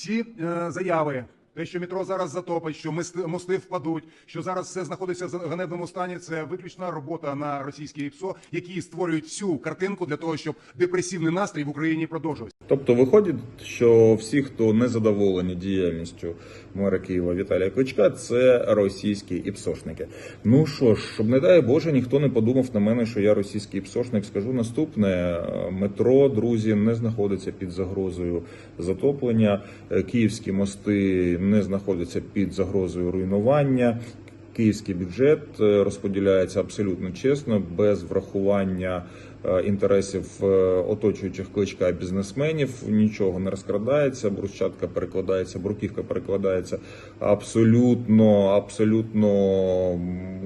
Всі е, заяви, те, що метро зараз затопить, що мости, впадуть, що зараз все знаходиться в ганебному стані, це виключна робота на російське ПСО, які створюють всю картинку для того, щоб депресивний настрій в Україні продовжувався. Тобто виходить, що всі, хто не задоволені діяльністю мера Києва Віталія Кличка, це російські іпсошники. Ну що ж, щоб не дай Боже, ніхто не подумав на мене, що я російський іпсошник. Скажу наступне: метро, друзі, не знаходиться під загрозою затоплення. Київські мости не знаходяться під загрозою руйнування. Київський бюджет е, розподіляється абсолютно чесно, без врахування е, інтересів е, оточуючих кличка бізнесменів. Нічого не розкрадається. Брусчатка перекладається, бруківка перекладається абсолютно, абсолютно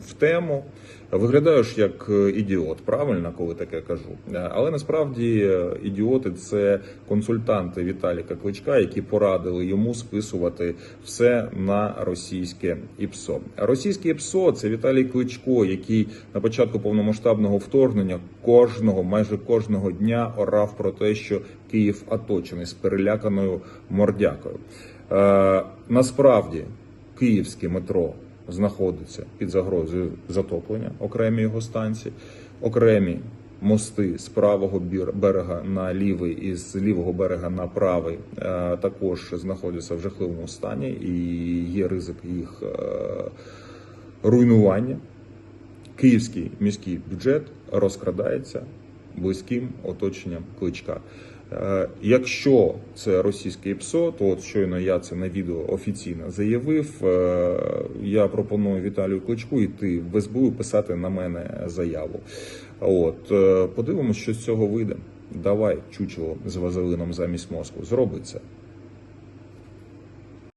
в тему. Виглядаєш як е, ідіот, правильно, коли таке кажу. Е, Але насправді е, ідіоти це консультанти Віталіка Кличка, які порадили йому списувати все на російське ІПСО. Російське ІПСО це Віталій Кличко, який на початку повномасштабного вторгнення кожного, майже кожного дня орав про те, що Київ оточений з переляканою мордякою. Насправді київське метро знаходиться під загрозою затоплення, окремі його станції, окремі мости з правого берега на лівий і з лівого берега на правий е, також знаходяться в жахливому стані, і є ризик їх е, руйнування. Київський міський бюджет розкрадається близьким оточенням кличка. Е, Якщо це російське ПСО, то от щойно я це на відео офіційно заявив. е, Я пропоную Віталію Кличку йти в СБУ писати на мене заяву. От подивимося, подивимось, що з цього вийде. Давай чучело з вазелином замість мозку. Зроби це.